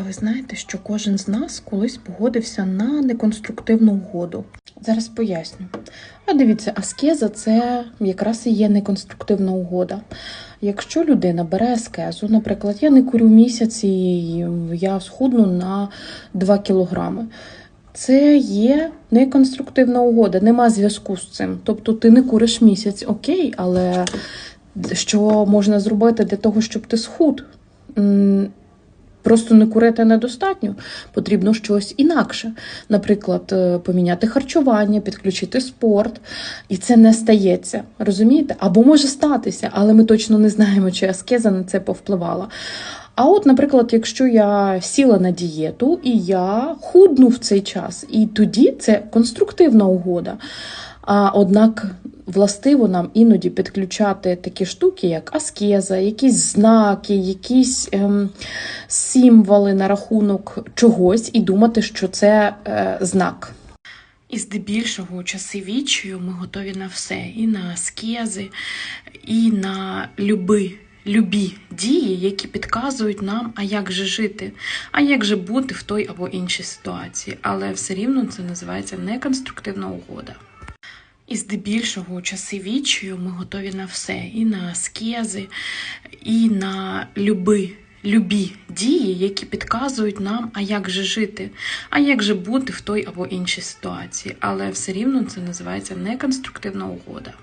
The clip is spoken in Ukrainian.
А ви знаєте, що кожен з нас колись погодився на неконструктивну угоду? Зараз поясню. А дивіться, аскеза це якраз і є неконструктивна угода. Якщо людина бере аскезу, наприклад, я не курю місяць і я схудну на 2 кілограми. Це є неконструктивна угода, нема зв'язку з цим. Тобто ти не куриш місяць, окей, але що можна зробити для того, щоб ти схуд? Просто не курити недостатньо, потрібно щось інакше. Наприклад, е, поміняти харчування, підключити спорт, і це не стається. Розумієте? Або може статися, але ми точно не знаємо, чи аскеза на це повпливала. А от, наприклад, якщо я сіла на дієту і я худну в цей час, і тоді це конструктивна угода. А однак властиво нам іноді підключати такі штуки, як аскеза, якісь знаки, якісь ем, символи на рахунок чогось, і думати, що це е, знак. І здебільшого у часи відчаю ми готові на все, і на аскези, і на люби. Любі дії, які підказують нам, а як же жити, а як же бути в той або іншій ситуації. Але все рівно це називається неконструктивна угода. І здебільшого у часи вічію ми готові на все, і на аскези, і на люби. Любі дії, які підказують нам, а як же жити, а як же бути в той або іншій ситуації. Але все рівно це називається неконструктивна угода.